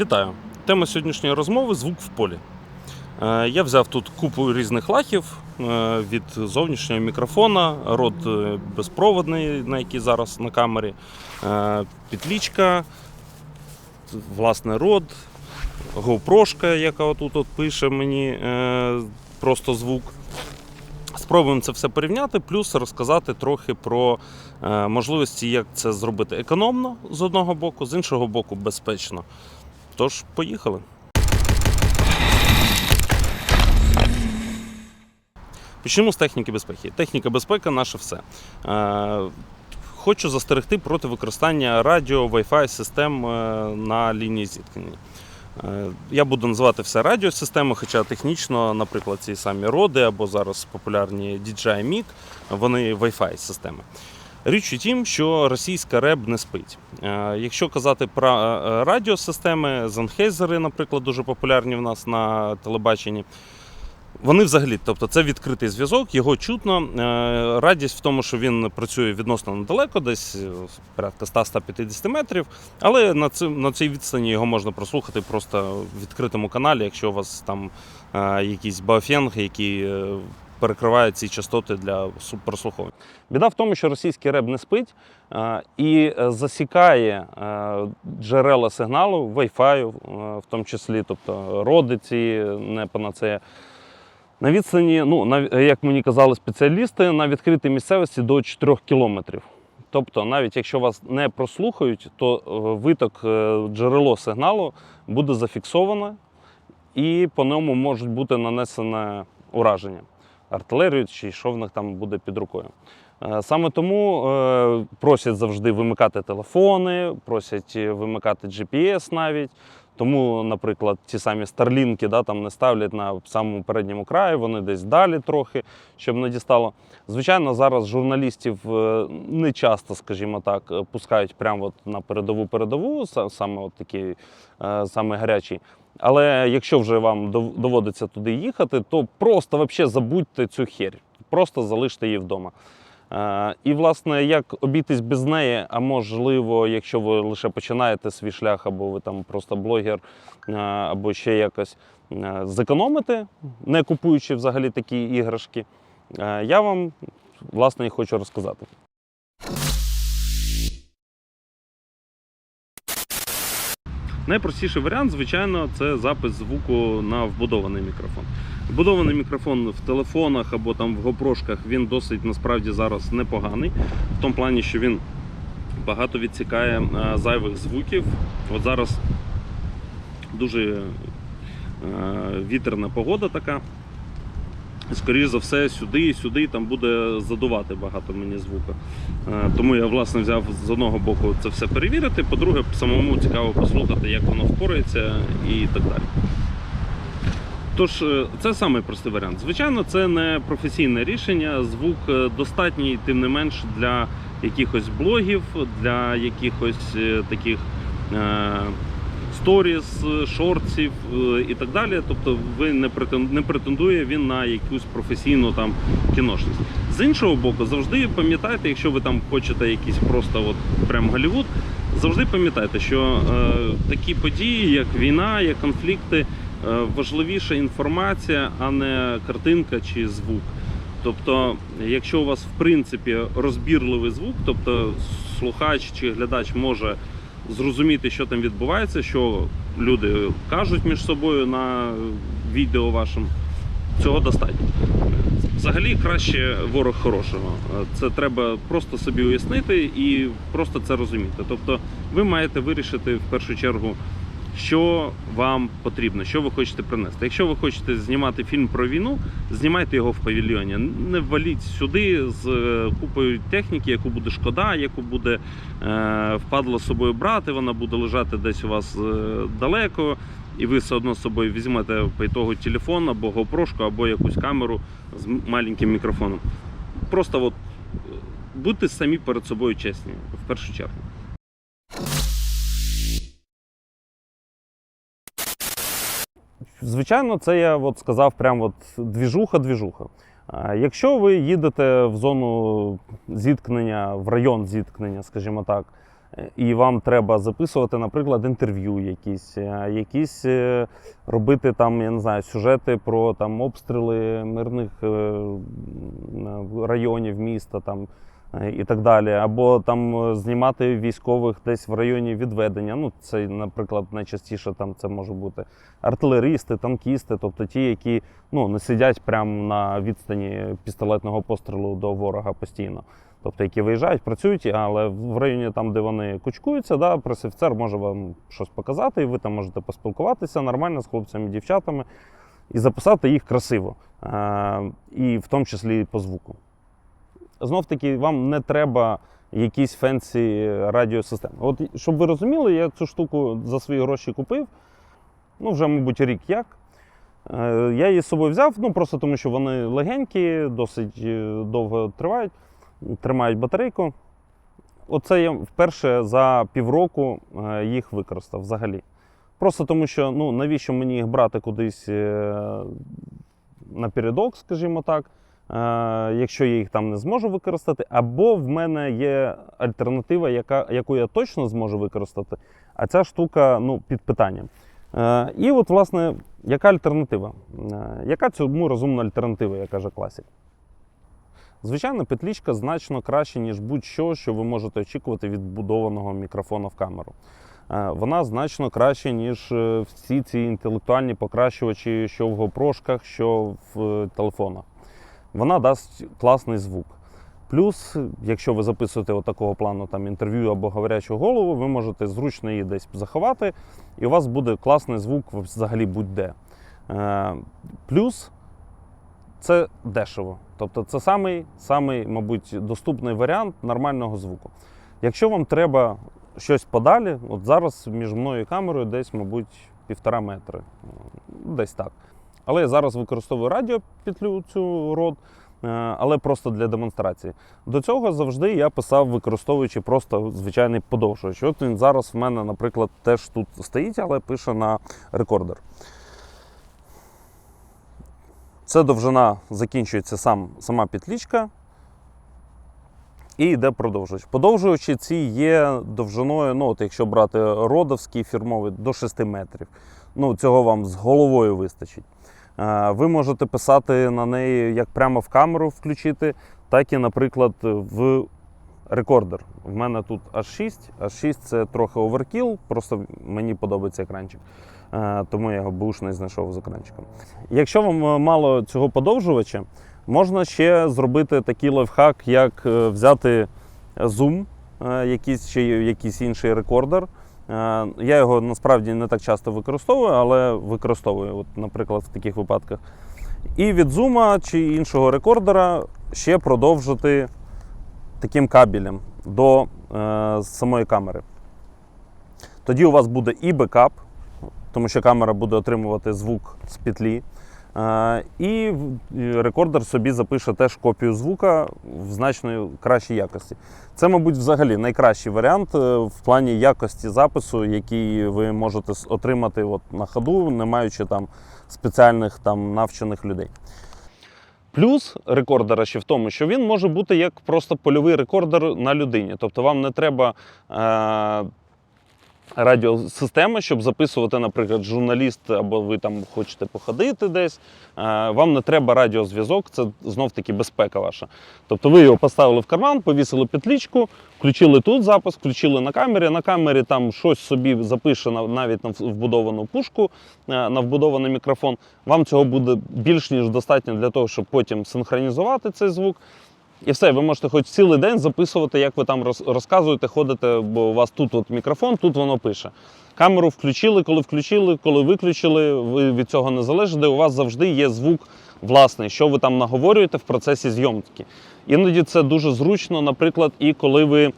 Вітаю! Тема сьогоднішньої розмови звук в полі. Е, Я взяв тут купу різних лахів е, від зовнішнього мікрофона, рот е, безпроводний, на який зараз на камері, підлічка, власне, рот, GoPro, яка отут от пише мені просто звук. Спробуємо це все порівняти, плюс розказати трохи про можливості, як це зробити економно з одного боку, з іншого боку, безпечно. Тож, поїхали. Почнемо з техніки безпеки. Техніка безпеки наше все. Е, Хочу застерегти проти використання радіо, Wi-Fi систем е, на лінії зіткнення. Е, Я буду називати все радіосистеми, хоча технічно, наприклад, ці самі роди або зараз популярні DJI Mic, вони Wi-Fi системи. Річ у тім, що російська РЕБ не спить. Е, Якщо казати про е, радіосистеми, Зенхейзери, наприклад, дуже популярні в нас на телебаченні. Вони взагалі, тобто це відкритий зв'язок, його чутно. Е, Радість в тому, що він працює відносно недалеко, десь порядка 100-150 метрів. Але на, цим, на цій відстані його можна прослухати просто в відкритому каналі, якщо у вас там е, якийсь баофенг, який е, перекриває ці частоти для прослуховування. Біда в тому, що російський реб не спить і е, засікає е, джерела сигналу Wi-Fi, е, в тому числі, тобто родиці, не панацея. На відстані, ну, як мені казали спеціалісти, на відкритій місцевості до 4 кілометрів. Тобто, навіть якщо вас не прослухають, то виток джерело сигналу буде зафіксовано і по ньому можуть бути нанесене ураження артилерію чи що в них там буде під рукою. Е, Саме тому е, просять завжди вимикати телефони, просять е, вимикати GPS навіть. Тому, наприклад, ті самі старлінки да, там не ставлять на самому передньому краї, вони десь далі трохи, щоб не дістало. Звичайно, зараз журналістів е, не часто, скажімо так, е, пускають прямо от на передову передову, саме от такий, е, саме гарячий. Але якщо вже вам доводиться туди їхати, то просто вообще забудьте цю херь, просто залиште її вдома. Е, І, власне, як обійтись без неї, а можливо, якщо ви лише починаєте свій шлях, або ви там просто блогер, е, або ще якось е, зекономити, не купуючи взагалі такі іграшки, я вам власне і хочу розказати. Найпростіший варіант, звичайно, це запис звуку на вбудований мікрофон. Вбудований мікрофон в телефонах або там в гопрошках він досить насправді зараз непоганий, в тому плані, що він багато відсікає е, зайвих звуків. От зараз дуже е, вітерна погода така. Скоріше за все, сюди і сюди там буде задувати багато мені звуку. Е, Тому я власне взяв з одного боку це все перевірити, по-друге, самому цікаво послухати, як воно впорається і так далі. Тож, е, це самий простий варіант. Звичайно, це не професійне рішення. Звук е, достатній, тим не менш, для якихось блогів, для якихось таких сторіс, е, шортсів е, і так далі. Тобто, ви не претендує він на якусь професійну там кіношність. З іншого боку, завжди пам'ятайте, якщо ви там хочете якийсь просто от прям Голлівуд, завжди пам'ятайте, що е, такі події, як війна, як конфлікти, е, важливіша інформація, а не картинка чи звук. Тобто, якщо у вас в принципі розбірливий звук, тобто слухач чи глядач може зрозуміти, що там відбувається, що люди кажуть між собою на відео вашим. цього достатньо. Взагалі краще ворог хорошого. Це треба просто собі уяснити і просто це розуміти. Тобто, ви маєте вирішити в першу чергу, що вам потрібно, що ви хочете принести. Якщо ви хочете знімати фільм про війну, знімайте його в павільйоні. Не валіть сюди з е, купою техніки, яку буде шкода, яку буде е, впадло з собою брати. Вона буде лежати десь у вас е, далеко, і ви все одно з собою візьмете по телефон або GoPro, або якусь камеру з маленьким мікрофоном. Просто от е, будьте самі перед собою чесні в першу чергу. Звичайно, це я от сказав прямо от двіжуха-двіжуха. Якщо ви їдете в зону зіткнення, в район зіткнення, скажімо так, е, і вам треба записувати, наприклад, інтерв'ю якісь, е, якісь е, робити там, я не знаю, сюжети про там обстріли мирних районів міста там. І так далі, або там е, знімати військових десь в районі відведення. Ну, це, наприклад, найчастіше там це може бути артилерісти, танкісти, тобто ті, які ну, не сидять прямо на відстані пістолетного пострілу до ворога постійно. Тобто, які виїжджають, працюють, але в районі там, де вони кучкуються, да, пресофіцер може вам щось показати, і ви там можете поспілкуватися нормально з хлопцями, дівчатами і записати їх красиво, е, і в тому числі по звуку. Знов таки, вам не треба якісь фенсі радіосистеми. От, щоб ви розуміли, я цю штуку за свої гроші купив, ну вже, мабуть, рік як. Е, Я її з собою взяв, ну просто тому що вони легенькі, досить е, довго тривають, тримають батарейку. Оце я вперше за півроку е, їх використав взагалі. Просто тому що ну, навіщо мені їх брати кудись е, напередок, скажімо так, е, якщо я їх там не зможу використати, або в мене є альтернатива, яка, яку я точно зможу використати, а ця штука ну, під питанням. Е, І от, власне, яка альтернатива? Е, Яка цьому розумна альтернатива, як каже класик? Звичайно, петлічка значно краще, ніж будь-що, що ви можете очікувати від будованого мікрофона в камеру. Е, Вона значно краще, ніж е, всі ці інтелектуальні покращувачі, що в GoPro, що в е, телефонах. Вона дасть класний звук. Плюс, якщо ви записуєте такого плану там, інтерв'ю або говорячу голову, ви можете зручно її десь заховати, і у вас буде класний звук взагалі будь-де. Е, Плюс це дешево. Тобто це самий, самий, мабуть, доступний варіант нормального звуку. Якщо вам треба щось подалі, от зараз між мною і камерою десь, мабуть, півтора метри. Десь так. Але я зараз використовую радіопетлю цю род, е, але просто для демонстрації. До цього завжди я писав, використовуючи просто звичайний подовжувач. От він зараз в мене, наприклад, теж тут стоїть, але пише на рекордер. Це довжина закінчується сам, сама петлічка. І йде продовжувач. Подовжувачі ці є довжиною, ну, от якщо брати родовський фірмовий, до 6 метрів. Ну, цього вам з головою вистачить. Е, Ви можете писати на неї як прямо в камеру включити, так і, наприклад, в рекордер. В мене тут H6. H6 це трохи оверкіл, просто мені подобається екранчик. Е, Тому я його бушний знайшов з екранчиком. Якщо вам е, мало цього подовжувача, можна ще зробити такий лайфхак, як взяти е, якийсь чи якийсь інший рекордер. Е, Я його насправді не так часто використовую, але використовую, от, наприклад, в таких випадках. І від зума чи іншого рекордера ще продовжити таким кабелем до е, самої камери. Тоді у вас буде і бекап, тому що камера буде отримувати звук з петлі. І рекордер собі запише теж копію звука в значно кращій якості. Це, мабуть, взагалі найкращий варіант е, в плані якості запису, який ви можете отримати от на ходу, не маючи там спеціальних там навчених людей. Плюс рекордера ще в тому, що він може бути як просто польовий рекордер на людині. Тобто вам не треба е, радіосистема, щоб записувати, наприклад, журналіст, або ви там хочете походити десь. Е, вам не треба радіозв'язок, це знов таки безпека ваша. Тобто ви його поставили в карман, повісили петлічку, включили тут запис, включили на камері. На камері там щось собі запише навіть на вбудовану пушку, е, на вбудований мікрофон. Вам цього буде більш ніж достатньо для того, щоб потім синхронізувати цей звук. І все, ви можете хоч цілий день записувати, як ви там розказуєте, ходите, бо у вас тут от мікрофон, тут воно пише. Камеру включили, коли включили, коли виключили, ви від цього не залежите. У вас завжди є звук власний, що ви там наговорюєте в процесі зйомки. Іноді це дуже зручно, наприклад, і коли ви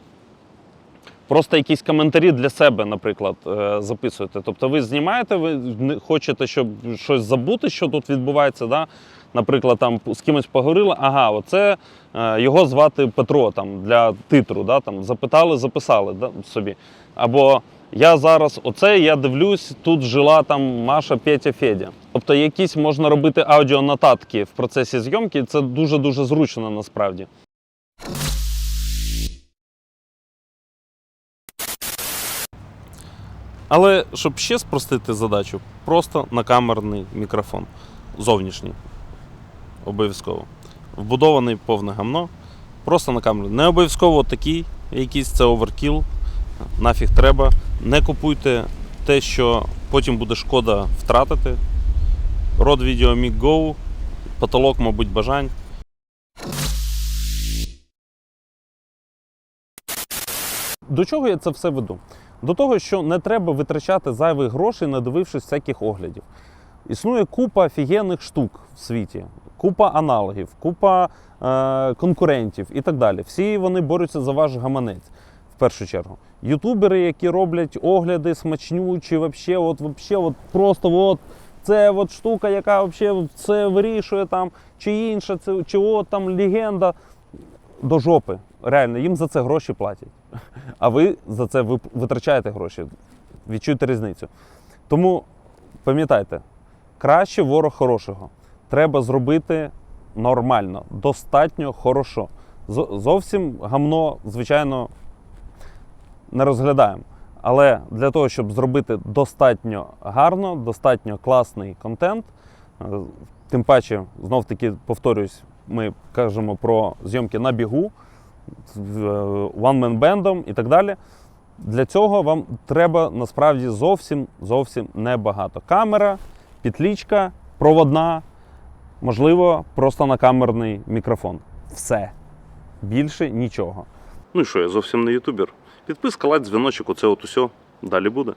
просто якісь коментарі для себе, наприклад, е, записуєте. Тобто ви знімаєте, ви хочете, щоб щось забути, що тут відбувається. Да? Наприклад, там з кимось поговорили, ага, оце е, його звати Петро там, для титру. Да? Там, запитали, записали да, собі. Або я зараз, оце я дивлюсь, тут жила там Маша Петя Федя. Тобто якісь можна робити аудіонотатки в процесі зйомки, це дуже-дуже зручно насправді. Але щоб ще спростити задачу, просто накамерний мікрофон. Зовнішній. Обов'язково. Вбудований повне гамно. Просто накамерний. Не обов'язково такий, якийсь це оверкіл. Нафіг треба. Не купуйте те, що потім буде шкода втратити. Род Video Mic Go, потолок, мабуть, бажань. До чого я це все веду? До того, що не треба витрачати зайвих грошей, надивившись всяких оглядів. Існує купа офігенних штук в світі, купа аналогів, купа е, конкурентів і так далі. Всі вони борються за ваш гаманець в першу чергу. Ютубери, які роблять огляди смачнючі, вообще, от, вообще, от, просто от, це от штука, яка вообще це вирішує там, чи інша, це, чи от там легенда до жопи. Реально, їм за це гроші платять. А ви за це витрачаєте гроші. Відчуйте різницю. Тому пам'ятайте, краще ворог хорошого. Треба зробити нормально, достатньо хорошо. Зовсім гамно, звичайно, не розглядаємо. Але для того, щоб зробити достатньо гарно, достатньо класний контент, е, тим паче, знов таки повторюсь, ми кажемо про зйомки на бігу, з one-man бендом і так далі. Для цього вам треба насправді зовсім зовсім небагато. Камера, підлічка, проводна, можливо, просто накамерний мікрофон. Все. Більше нічого. Ну і що, я зовсім не ютубер. Підписка, лайк, дзвіночок, оце от усе. Далі буде.